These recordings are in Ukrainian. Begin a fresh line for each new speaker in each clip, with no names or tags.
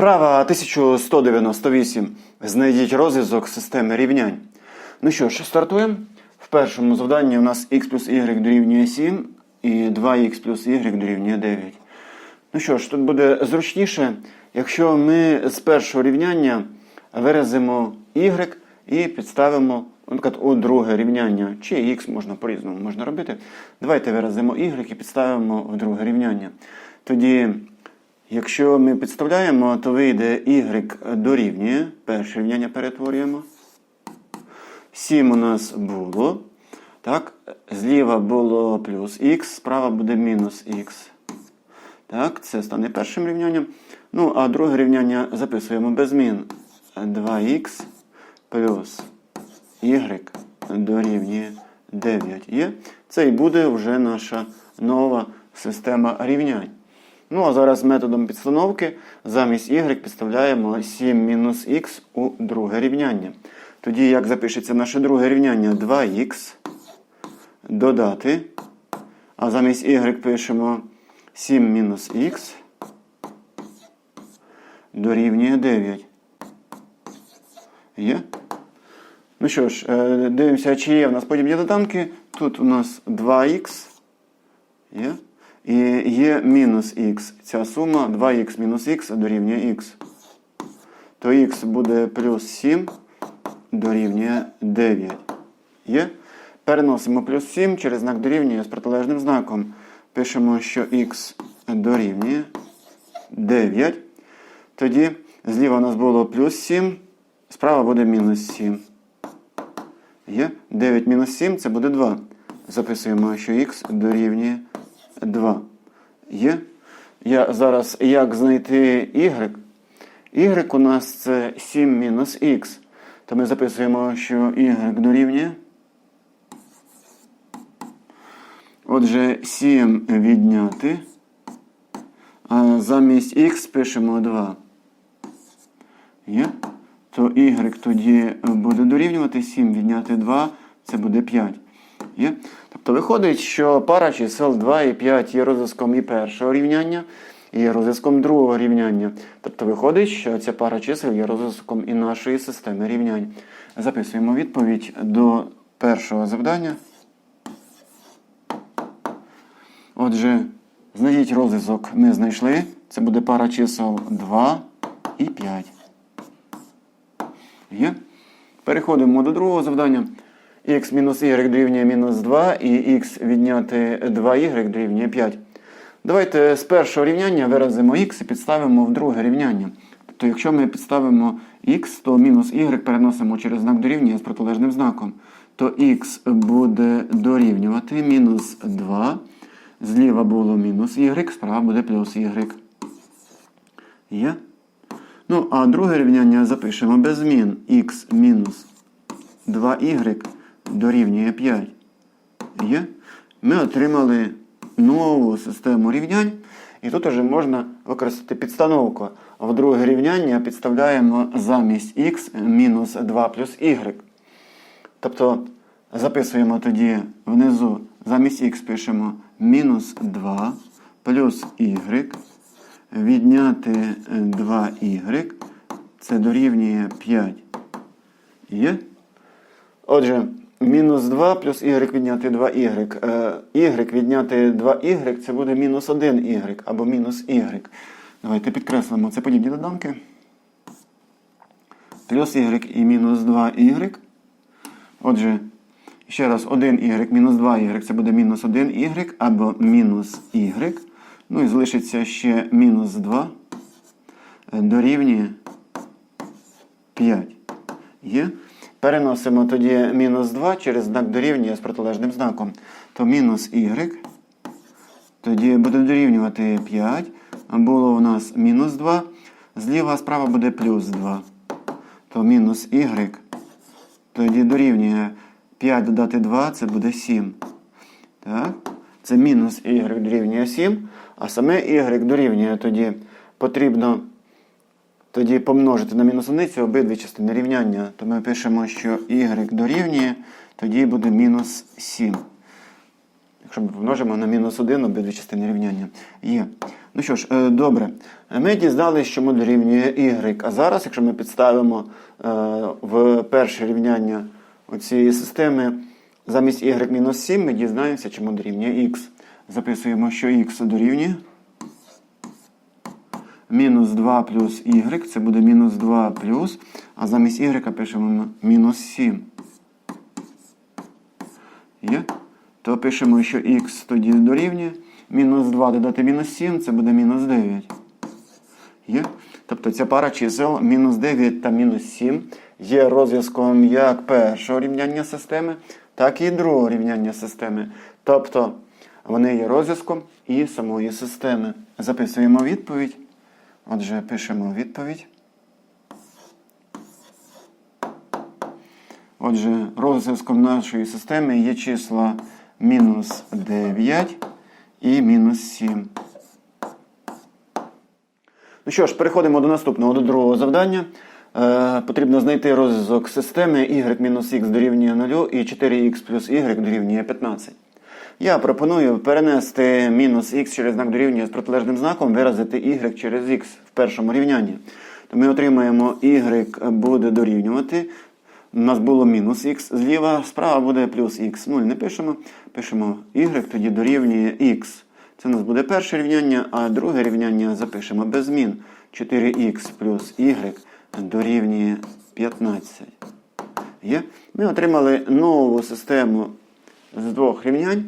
Вправа 1198. Знайдіть розв'язок системи рівнянь. Ну що ж, стартуємо. В першому завданні у нас x плюс y дорівнює 7 і 2х плюс y дорівнює 9. Ну що ж, тут буде зручніше, якщо ми з першого рівняння виразимо y і підставимо наприклад, у друге рівняння, чи x можна по-різному можна робити. Давайте виразимо y і підставимо в друге рівняння. Тоді, якщо ми підставляємо, то вийде y дорівнює. Перше рівняння перетворюємо. 7 у нас було. Так, зліва було плюс х, справа буде мінус х. Так, це стане першим рівнянням. Ну, а друге рівняння записуємо без змін. 2х плюс y дорівнює 9 є. Це і буде вже наша нова система рівнянь. Ну, а зараз методом підстановки замість y підставляємо 7 мінус х у друге рівняння. Тоді, як запишеться наше друге рівняння 2х додати. А замість y пишемо 7 мінус х дорівнює 9. Є? Ну що ж, е, дивимося, чи є в нас подібні доданки. Тут у нас 2х. Є? І є мінус х. Ця сума 2х мінус х дорівнює х. То х буде плюс 7 дорівнює 9. Є? Переносимо плюс 7 через знак дорівнює з протилежним знаком. Пишемо, що х дорівнює 9. Тоді зліва у нас було плюс 7, справа буде мінус 7. Є? 9 мінус 7 це буде 2. Записуємо, що х дорівнює 2. Є? Я зараз як знайти y? y у нас це 7 мінус х. То ми записуємо, що y дорівнює. Отже, 7 відняти. А замість х пишемо 2. Є? То y тоді буде дорівнювати 7 відняти 2, це буде 5. Є? Тобто виходить, що пара чисел 2 і 5 є розв'язком і першого рівняння, і розв'язком другого рівняння. Тобто виходить, що ця пара чисел є розв'язком і нашої системи рівнянь. Записуємо відповідь до першого завдання. Отже, знайдіть розв'язок ми знайшли. Це буде пара чисел 2 і 5. Є? Переходимо до другого завдання. Х мінус y дорівнює мінус 2 і х відняти 2y дорівнює 5. Давайте з першого рівняння виразимо х і підставимо в друге рівняння. Тобто, якщо ми підставимо х, то мінус y переносимо через знак дорівнює з протилежним знаком. То х буде дорівнювати мінус 2. Зліва було мінус y, справа буде плюс y. Є? Ну, а друге рівняння запишемо без змін. х мінус 2y дорівнює 5. Є? Ми отримали нову систему рівнянь. І тут вже можна використати підстановку. В друге рівняння підставляємо замість х мінус 2 плюс y. Тобто записуємо тоді внизу замість х пишемо мінус 2 плюс y відняти 2y, це дорівнює 5. Є? Отже, мінус 2 плюс y відняти 2y. Е, y відняти 2y це буде мінус 1y або мінус y. Давайте підкреслимо, це подібні доданки. Плюс y і мінус 2y. Отже, ще раз 1y мінус 2y це буде мінус 1y або мінус y. Ну і залишиться ще мінус 2 дорівнює 5. Є. Переносимо тоді мінус 2 через знак дорівнює з протилежним знаком. То мінус y. Тоді буде дорівнювати 5. Було у нас мінус 2. Зліва справа буде плюс 2. То мінус y. Тоді дорівнює 5 додати 2, це буде 7. Так. Це мінус y дорівнює 7. А саме y дорівнює тоді потрібно тоді помножити на мінус одиницю обидві частини рівняння. То ми пишемо, що y дорівнює, тоді буде мінус 7. Якщо ми помножимо на мінус 1 обидві частини рівняння. Є. Ну що ж, е, добре. Ми дізналися, що модуль дорівнює y. А зараз, якщо ми підставимо е, в перше рівняння цієї системи замість y-7, ми дізнаємося, чому дорівнює x. Записуємо, що x дорівнює мінус 2 плюс y, це буде мінус 2 плюс, а замість y пишемо мінус 7. Є? То пишемо, що х тоді дорівнює. Мінус 2 додати мінус 7, це буде мінус 9. Є? Тобто ця пара чисел мінус 9 та мінус 7 є розв'язком як першого рівняння системи, так і другого рівняння системи. Тобто вони є розв'язком і самої системи. Записуємо відповідь. Отже, пишемо відповідь. Отже, розв'язком нашої системи є числа мінус 9 і мінус 7. Ну що ж, переходимо до наступного, до другого завдання. Е, потрібно знайти розв'язок системи y-х дорівнює 0 і 4х плюс y дорівнює 15. Я пропоную перенести мінус х через знак дорівнює з протилежним знаком, виразити y через х в першому рівнянні. То ми отримаємо y буде дорівнювати. У нас було мінус х зліва, справа буде плюс х. 0 не пишемо. Пишемо y, тоді дорівнює х. Це у нас буде перше рівняння, а друге рівняння запишемо без змін. 4х плюс y дорівнює 15. Є? Ми отримали нову систему з двох рівнянь.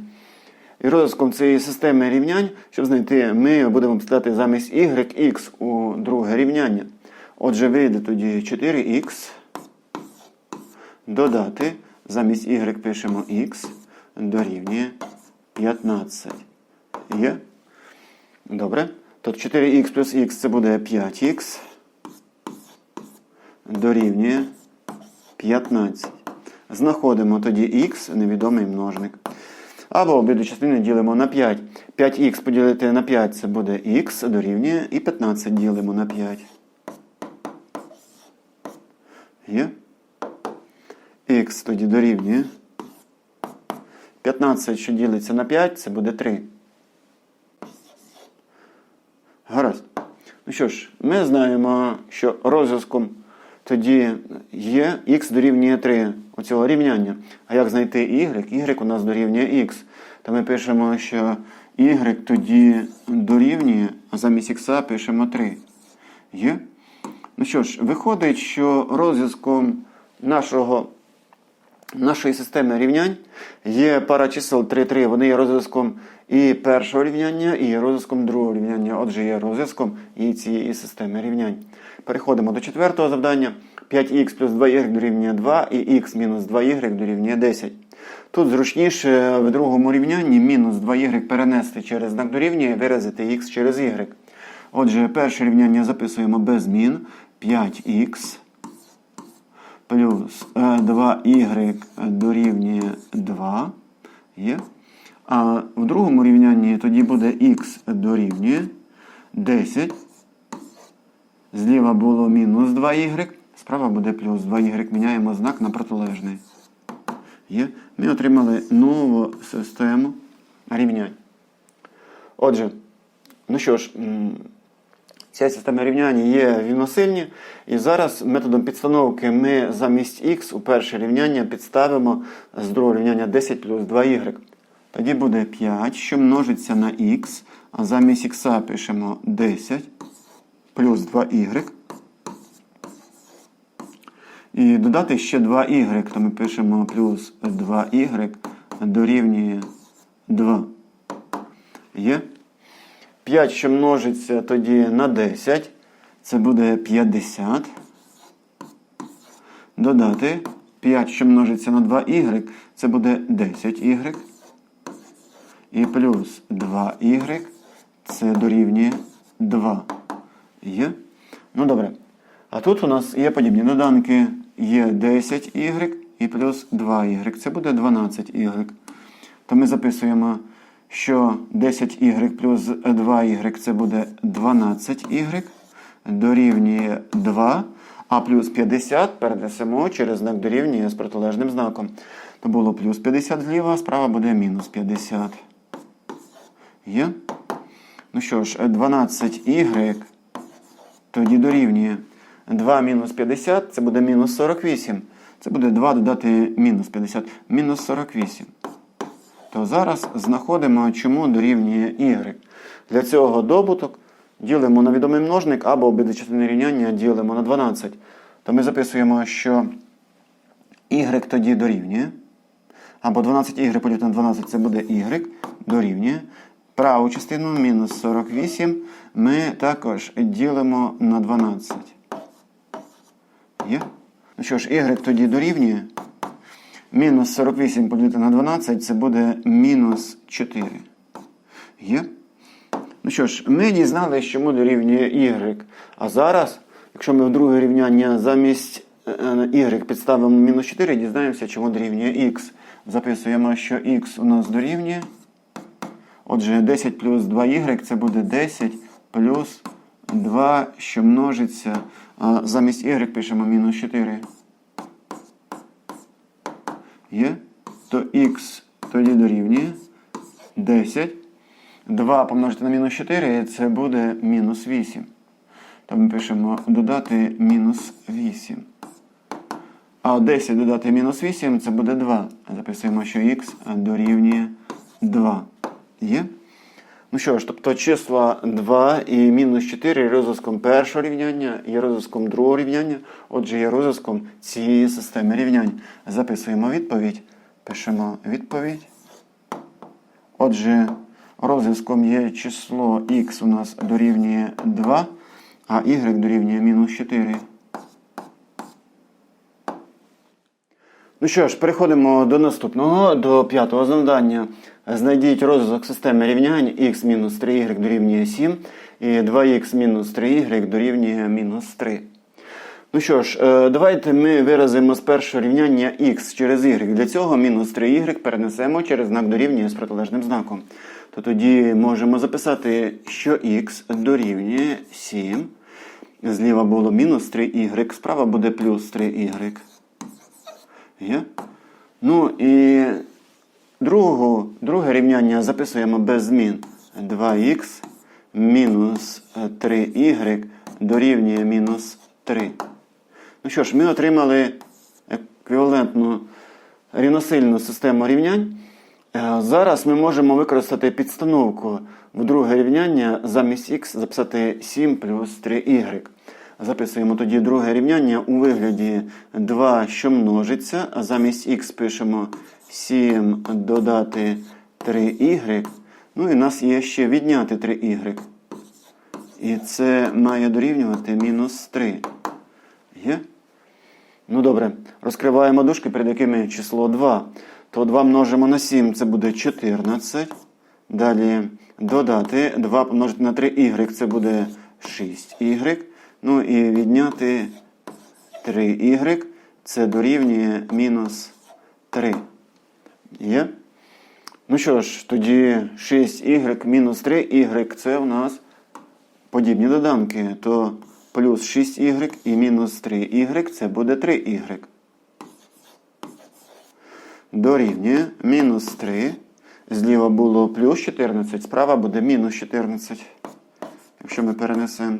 І розв'язком цієї системи рівнянь, щоб знайти, ми будемо писати замість y, x у друге рівняння. Отже, вийде тоді 4х. Додати, замість y пишемо x, дорівнює 15. Є? Добре. Тут 4х плюс х це буде 5х. Дорівнює 15. Знаходимо тоді х, невідомий множник. Або обидві частини ділимо на 5. 5х поділити на 5 це буде х, дорівнює і 15 ділимо на 5. Є? Х тоді дорівнює. 15, що ділиться на 5, це буде 3. Гаразд. Ну що ж, ми знаємо, що розв'язком тоді є х дорівнює 3 оцього рівняння. А як знайти y? y у нас дорівнює х. То ми пишемо, що y тоді дорівнює, а замість х пишемо 3. Є? Ну що ж, виходить, що розв'язком нашого нашої системи рівнянь є пара чисел 3, 3. Вони є розв'язком і першого рівняння, і розв'язком другого рівняння. Отже, є розв'язком і цієї системи рівнянь. Переходимо до четвертого завдання. 5х плюс 2y дорівнює 2 і х мінус 2y дорівнює 10. Тут зручніше в другому рівнянні мінус 2y перенести через знак дорівнює і виразити х через y. Отже, перше рівняння записуємо без змін. 5х плюс 2y дорівнює 2. Є. А в другому рівнянні тоді буде х дорівнює 10. Зліва було мінус 2y, справа буде плюс 2y. Міняємо знак на протилежний. Є. Ми отримали нову систему рівнянь. Отже, ну що ж, ця система рівняння є рівносильні. І зараз методом підстановки ми замість х у перше рівняння підставимо з другого рівняння 10 плюс 2y. Тоді буде 5, що множиться на х, а замість х пишемо 10 плюс 2y. І додати ще 2y, то ми пишемо плюс 2y дорівнює 2. Є? 5, що множиться тоді на 10, це буде 50. Додати 5, що множиться на 2y, це буде 10y. І плюс 2y, це дорівнює 2. Є? Ну добре. А тут у нас є подібні доданки. Є 10y і плюс 2y. Це буде 12y. То ми записуємо, що 10y плюс 2y це буде 12y. Дорівнює 2. А плюс 50 перенесемо через знак дорівнює з протилежним знаком. То було плюс 50 зліва, справа буде мінус 50. Є? Ну що ж, 12y тоді дорівнює 2 мінус 50, це буде мінус 48. Це буде 2 додати мінус 50, мінус 48. То зараз знаходимо, чому дорівнює y. Для цього добуток ділимо на відомий множник або обидві частини рівняння ділимо на 12. То ми записуємо, що y тоді дорівнює. Або 12y поділити на 12 це буде y дорівнює. Праву частину мінус 48 ми також ділимо на 12. Є? Ну що ж, y тоді дорівнює. Мінус 48 поділити на 12 це буде мінус 4. Є? Ну що ж, ми дізналися, чому дорівнює y. А зараз, якщо ми в друге рівняння замість е, y підставимо мінус 4, дізнаємося, чому дорівнює x. Записуємо, що x у нас дорівнює. Отже, 10 плюс 2y це буде 10 плюс 2, що множиться. Замість y пишемо мінус 4. Є? То x тоді дорівнює 10. 2 помножити на мінус 4 це буде мінус 8. То ми пишемо додати мінус 8. А 10 додати мінус 8 це буде 2. Записуємо, що х дорівнює 2. Є? Ну що ж, тобто числа 2 і мінус 4 є розв'язком першого рівняння, є розв'язком другого рівняння, отже, є розв'язком цієї системи рівнянь. Записуємо відповідь. Пишемо відповідь. Отже, розв'язком є число х у нас дорівнює 2, а y дорівнює мінус 4. Ну що ж, переходимо до наступного, до п'ятого завдання. Знайдіть розв'язок системи рівнянь x-3y дорівнює 7 і 2x-3y дорівнює мінус 3. Ну що ж, е, давайте ми виразимо з першого рівняння x через y. Для цього мінус 3y перенесемо через знак дорівнює з протилежним знаком. То тоді можемо записати, що x дорівнює 7. Зліва було мінус 3y, справа буде плюс 3y. Є? Ну і другу, друге рівняння записуємо без змін. 2х мінус 3y дорівнює мінус 3. Ну що ж, ми отримали еквівалентну рівносильну систему рівнянь. Е, Зараз ми можемо використати підстановку в друге рівняння замість х записати 7 плюс 3y. Записуємо тоді друге рівняння у вигляді 2, що множиться, а замість х пишемо 7 додати 3y. Ну і у нас є ще відняти 3y. І це має дорівнювати мінус 3. Є? Ну добре, розкриваємо дужки, перед якими число 2. То 2 множимо на 7, це буде 14. Далі додати 2 помножити на 3y, це буде 6y. Ну і відняти 3y, це дорівнює мінус 3. Є? Ну що ж, тоді 6y мінус 3y це у нас подібні доданки. То плюс 6y і мінус 3y це буде 3y. Дорівнює мінус 3. Зліва було плюс 14, справа буде мінус 14. Якщо ми перенесемо,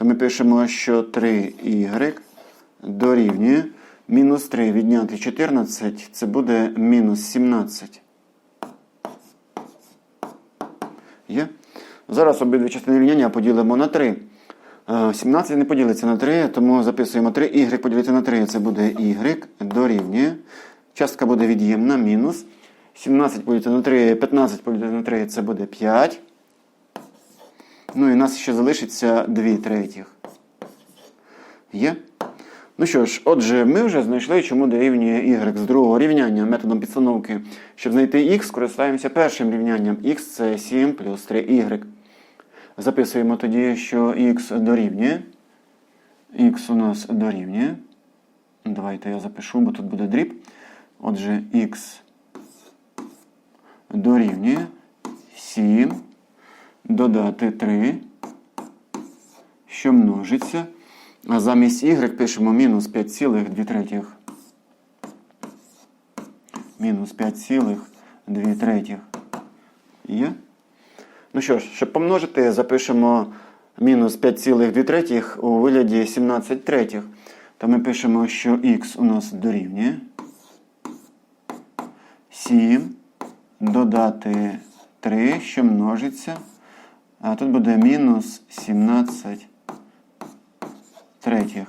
то ми пишемо, що 3y дорівнює мінус 3 відняти 14, це буде мінус 17. Є? Зараз обидві частини рівняння поділимо на 3. Е, 17 не поділиться на 3, тому записуємо 3. Y поділити на 3, це буде y дорівнює. Частка буде від'ємна, мінус. 17 поділити на 3, 15 поділити на 3, це буде 5. Ну і нас ще залишиться 2 третіх. Є? Ну що ж, отже, ми вже знайшли, чому дорівнює y з другого рівняння методом підстановки. Щоб знайти x, користаємося першим рівнянням. x це 7 плюс 3y. Записуємо тоді, що x дорівнює. x у нас дорівнює. Давайте я запишу, бо тут буде дріб. Отже, x дорівнює 7 додати 3, що множиться. А замість y пишемо мінус 5,2 третіх. Мінус 5,2 третіх. Є? Ну що ж, щоб помножити, запишемо мінус 5,2 третіх у вигляді 17 третіх. То ми пишемо, що х у нас дорівнює 7 додати 3, що множиться. А тут буде мінус 17 третіх.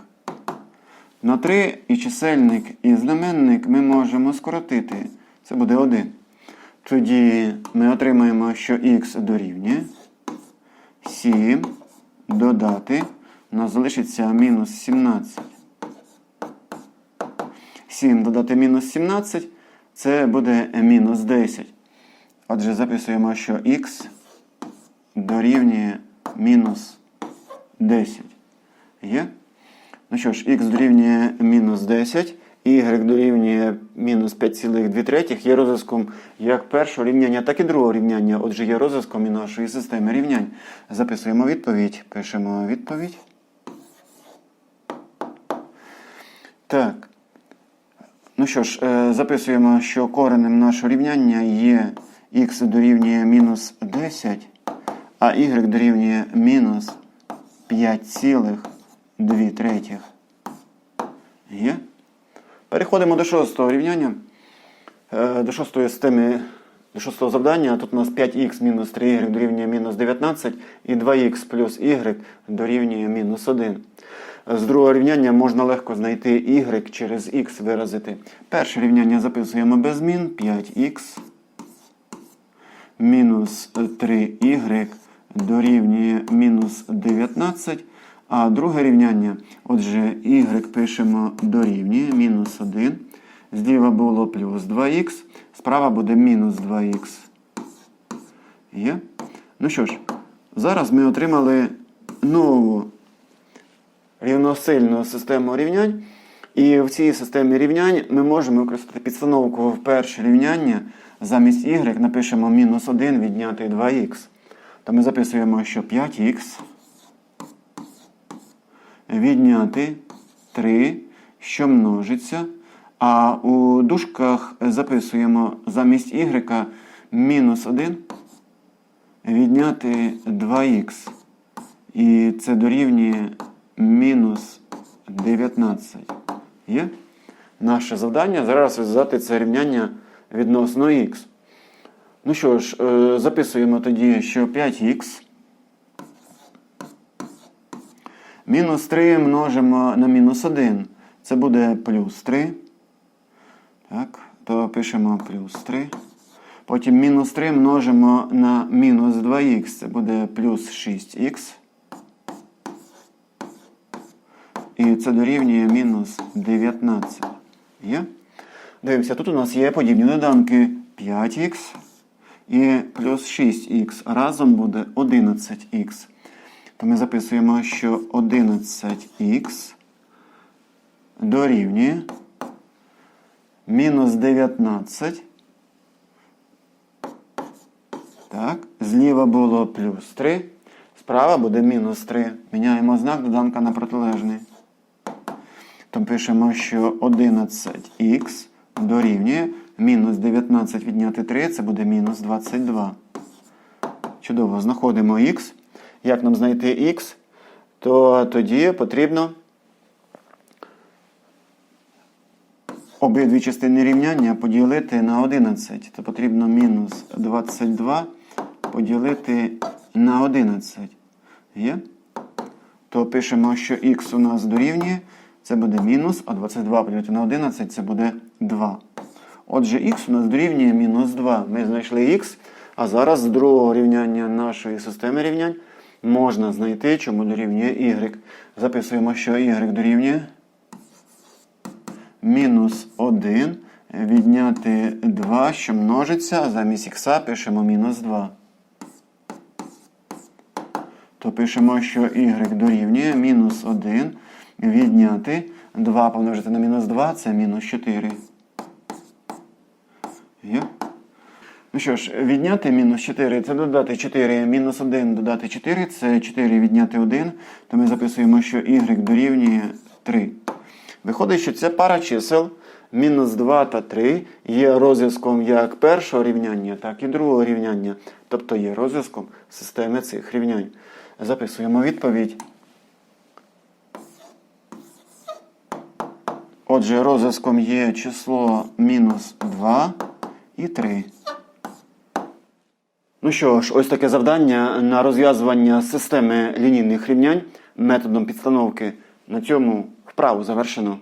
На 3 і чисельник, і знаменник ми можемо скоротити. Це буде 1. Тоді ми отримаємо, що х дорівнює 7 додати. У нас залишиться мінус 17. 7 додати мінус 17 це буде мінус 10. Отже, записуємо, що х дорівнює мінус 10. Є? Ну що ж, х дорівнює мінус 10, y дорівнює мінус 5,2 третіх є розв'язком як першого рівняння, так і другого рівняння. Отже, є розв'язком і нашої системи рівнянь. Записуємо відповідь. Пишемо відповідь. Так. Ну що ж, е, записуємо, що коренем нашого рівняння є х дорівнює мінус 10, а y дорівнює мінус 5,2 третіх. Є? Переходимо до шостого рівняння. Е, До шостої системи, до шостого завдання. Тут у нас 5х мінус 3y дорівнює мінус 19 і 2х плюс y дорівнює мінус 1. З другого рівняння можна легко знайти y через х виразити. Перше рівняння записуємо без змін. 5х мінус 3y дорівнює мінус 19. А друге рівняння, отже, y пишемо дорівнює мінус 1. Зліва було плюс 2х, справа буде мінус 2х. Є? Ну що ж, зараз ми отримали нову рівносильну систему рівнянь. І в цій системі рівнянь ми можемо використати підстановку в перше рівняння. Замість y напишемо мінус 1 відняти 2х. То ми записуємо, що 5х відняти 3, що множиться. А у дужках записуємо замість y мінус 1 відняти 2х. І це дорівнює мінус 19. Є? Наше завдання зараз розв'язати це рівняння відносно х. Ну що ж, е, записуємо тоді, що 5х мінус 3 множимо на мінус 1. Це буде плюс 3. Так, то пишемо плюс 3. Потім мінус 3 множимо на мінус 2х. Це буде плюс 6х. І це дорівнює мінус 19. Є? Дивимося, тут у нас є подібні доданки 5х і плюс 6х. Разом буде 11х. То ми записуємо, що 11х дорівнює мінус 19. Так, зліва було плюс 3. Справа буде мінус 3. Міняємо знак доданка на протилежний. То пишемо, що 11х дорівнює мінус 19 відняти 3, це буде мінус 22. Чудово, знаходимо х. Як нам знайти х, то тоді потрібно обидві частини рівняння поділити на 11. То потрібно мінус 22 поділити на 11. Є? То пишемо, що х у нас дорівнює. Це буде мінус, а 22 поділити на 11 це буде 2. Отже, х у нас дорівнює мінус 2. Ми знайшли х, а зараз з другого рівняння нашої системи рівнянь можна знайти, чому дорівнює y. Записуємо, що y дорівнює мінус 1 відняти 2, що множиться, а замість х пишемо мінус 2. То пишемо, що y дорівнює мінус 1 відняти 2 помножити на мінус 2 це мінус 4. Є? Ну що ж, відняти мінус 4 це додати 4, мінус 1 додати 4, це 4 відняти 1, то ми записуємо, що y дорівнює 3. Виходить, що це пара чисел, мінус 2 та 3 є розв'язком як першого рівняння, так і другого рівняння, тобто є розв'язком системи цих рівнянь. Записуємо відповідь. Отже, розв'язком є число мінус 2 і 3. Ну що ж, ось таке завдання на розв'язування системи лінійних рівнянь методом підстановки. На цьому вправу завершено.